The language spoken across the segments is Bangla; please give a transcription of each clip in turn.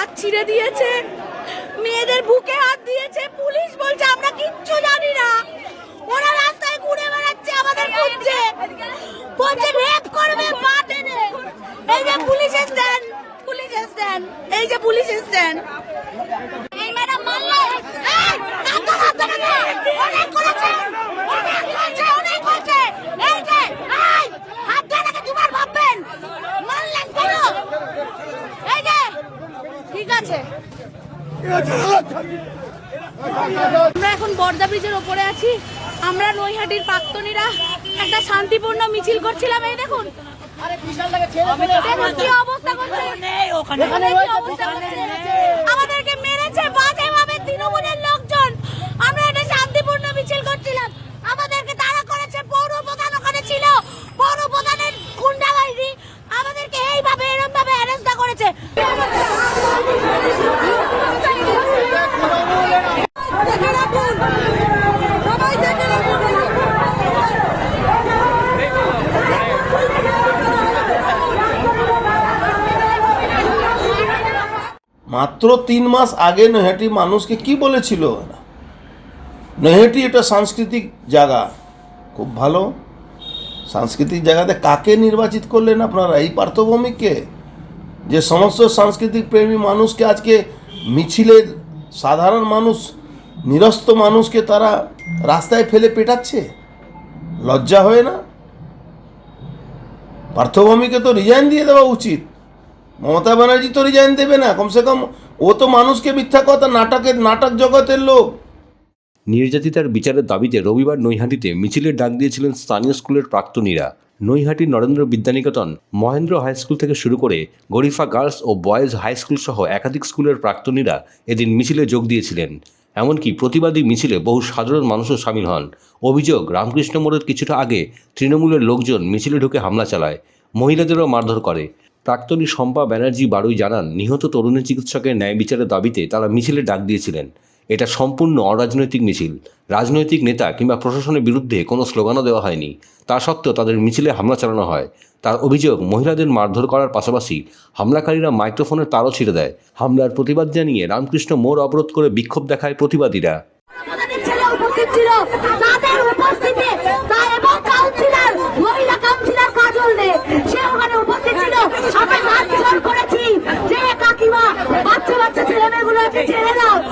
হাত ছিঁড়ে দিয়েছে। মেয়েদের বুকে হাত দিয়েছে। পুলিশ বলছে, আমরা কিচ্ছু জানি না। ওরা রাস্তায় ঘুরে বেড়াচ্ছে আমাদের খুঁজছে বলছে, রেপ করবে পা এই যে পুলিশ স্ট্যান্ড পুলিশ স্ট্যান্ড এই যে পুলিশ স্ট্যান্ড এই ম্যাডাম মারলো এই নাকা নাকা নাকা অনেক করেছে অনেক করেছে অনেক করেছে এই যে এই হাত দিয়ে নাকি দুবার ভাববেন মারলেন কেন এই যে ঠিক আছে আমরা এখন বর্দা ব্রিজের ওপরে আছি। আমরা নৈহাটির প্রাক্তনীরা একটা শান্তিপূর্ণ মিছিল করছিলাম এই দেখুন। দেখুন কি অবস্থা করছে। দেখুন কি অবস্থা করছে। আমাদেরকে মেরেছে বাজে ভাবে তৃণমূলের লোকজন আমরা একটা শান্তিপূর্ণ মিছিল করছিলাম আমাদেরকে তাড়া করেছে পৌর প্রধান ওখানে ছিল পৌর প্রধানের গুন্ডা বাহিনী আমাদেরকে এইভাবে এরকম ভাবে অ্যারেস্ট করেছে দেখে রাখুন সবাই দেখে রাখুন মাত্র তিন মাস আগে নৈহাটি মানুষকে কি বলেছিল? নৈহাটি এটা সাংস্কৃতিক জায়গা। খুব ভালো। সাংস্কৃতিক জায়গাতে কাকে নির্বাচিত করলেন আপনারা? এই পার্থভূমিকে যে সমস্ত সাংস্কৃতিক প্রেমী মানুষকে আজকে মিছিলের সাধারণ মানুষ, নিরস্ত মানুষকে তারা রাস্তায় ফেলে পেটাচ্ছে? লজ্জা হয় না? পার্থভূমিকে তো রিজাইন দিয়ে দেওয়া উচিত। মমতা ব্যানার্জি তো রিজাইন দেবে না, কমসে কম ও তো মানুষকে মিথ্যা কথা, নাটকের, নাটক জগতের লোক। নির্যাতিতার বিচারের দাবিতে রবিবার নৈহাটিতে মিছিলের ডাক দিয়েছিলেন স্থানীয় স্কুলের প্রাক্তনীরা। নৈহাটি নরেন্দ্র বিদ্যানিকেতন মহেন্দ্র হাই স্কুল থেকে শুরু করে গরিফা গার্লস ও বয়েজ হাই স্কুল সহ একাধিক স্কুলের প্রাক্তনীরা এদিন মিছিলে যোগ দিয়েছিলেন। এমনকি প্রতিবাদী মিছিলে বহু সাধারণ মানুষও সামিল হন। অভিযোগ, রামকৃষ্ণ মোড়ের কিছুটা আগে তৃণমূলের লোকজন মিছিলে ঢুকে হামলা চালায়। মহিলাদেরও মারধর করে। প্রাক্তনী শম্পা ব্যানার্জি বারুই জানান, নিহত তরুণী চিকিৎসকের ন্যায় বিচারের দাবিতে তারা মিছিলে ডাক দিয়েছিলেন। এটা সম্পূর্ণ অরাজনৈতিক মিছিল। রাজনৈতিক নেতা কিংবা প্রশাসনের বিরুদ্ধে কোনো স্লোগানও দেওয়া হয়নি। তা সত্ত্বেও তাদের মিছিলে হামলা চালানো হয়। তার অভিযোগ, মহিলাদের মারধর করার পাশাপাশি হামলাকারীরা মাইক্রোফোনের তারও ছিঁড়ে দেয়। হামলার প্রতিবাদ জানিয়ে রামকৃষ্ণ মোড় অবরোধ করে বিক্ষোভ দেখায় প্রতিবাদীরা। ছিল তাদের এবং কাউন্সিলর, মহিলা কাউন্সিলর কাজল দে সে ওখানে উপস্থিত ছিল আমরা হাত জোর করেছি যে কাকিমা বাচ্চা বাচ্চা ছেলে মেয়েগুলো আছে ছেড়ে দাও ওরা শোনেনি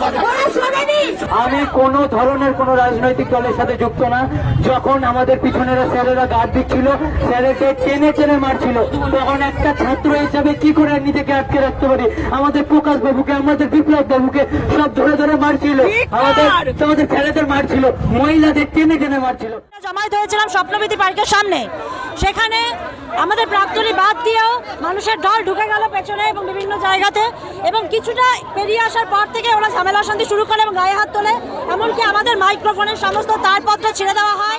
আমি কোনো ধরনের কোনো রাজনৈতিক দলের সাথে যুক্ত না। যখন আমাদের পিছনেরা স্যারেরা গার্ড দিচ্ছিল স্যারেকে টেনে টেনে মারছিল তখন একটা ছাত্র হিসাবে কি করে নিজেকে আটকে রাখতে পারি? আমাদের প্রকাশ বাবুকে আমাদের বিপ্লব বাবুকে সব ধরে ধরে মারছিল। আমাদের আমাদের ছেলেদের মারছিল মহিলাদের টেনে টেনে মারছিল। জমায়েত হয়েছিলাম স্বপ্নবিধি পার্কের সামনে। সেখানে আমাদের প্রাক্তনী বাদ দিয়েও মানুষের ঢল ঢুকে গেল পেছনে এবং বিভিন্ন জায়গাতে এবং কিছুটা পেরিয়ে আসার পর থেকে ওরা ঝামেলা শান্তি শুরু করে এবং গায়ে হাত তোলে এমনকি আমাদের মাইক্রোফোনের সমস্ত তারপত্র ছেড়ে দেওয়া হয়।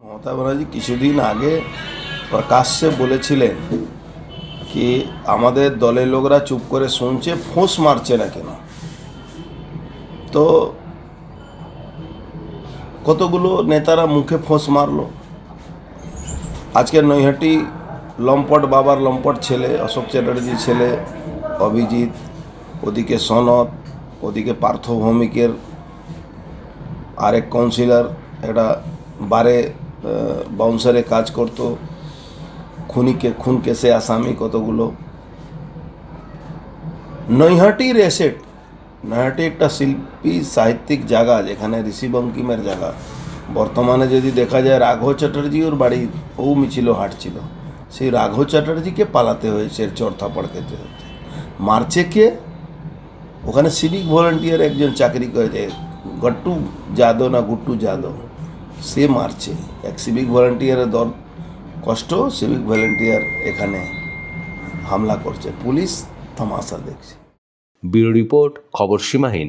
মমতা ব্যানার্জি কিছুদিন আগে প্রকাশ্যে বলেছিলেন কি আমাদের দলের লোকরা চুপ করে শুনছে, ফোঁস মারছে না কেন? তো কতগুলো নেতারা মুখে ফোঁস মারলো? আজকে নৈহাটি লম্পট বাবার লম্পট ছেলে, অশোক চ্যাটার্জির ছেলে, অভিজিৎ, ওদিকে সনদ, ওদিকে পার্থ ভৌমিকের আরেক কাউন্সিলর একটা বারে বাউন্সারে কাজ করতো। খুনিকে খুন কেসে আসামি কতগুলো? নৈহাটির এসেট নৈহাটি একটা শিল্পী সাহিত্যিক জায়গা, যেখানে ঋষি বঙ্কিমের জায়গা। বর্তমানে যদি দেখা যায়, রাঘব চ্যাটার্জি ওর বাড়ি ও মিছিল হাঁটছিল। সেই রাঘব চ্যাটার্জিকে পালাতে হয়েছে চরথাপড় খেতে হতে মারছে কে? ওখানে সিভিক ভলেন্টিয়ার একজন চাকরি করেছে গট্টু যাদব না গুট্টু যাদব, সে মারছে। এক সিভিক ভলেন্টিয়ারের দল কষ্ট সিভিক ভলেন্টিয়ার এখানে হামলা করছে। পুলিশ তামাশা দেখছে। ব্যুরো রিপোর্ট খবর সীমাহীন।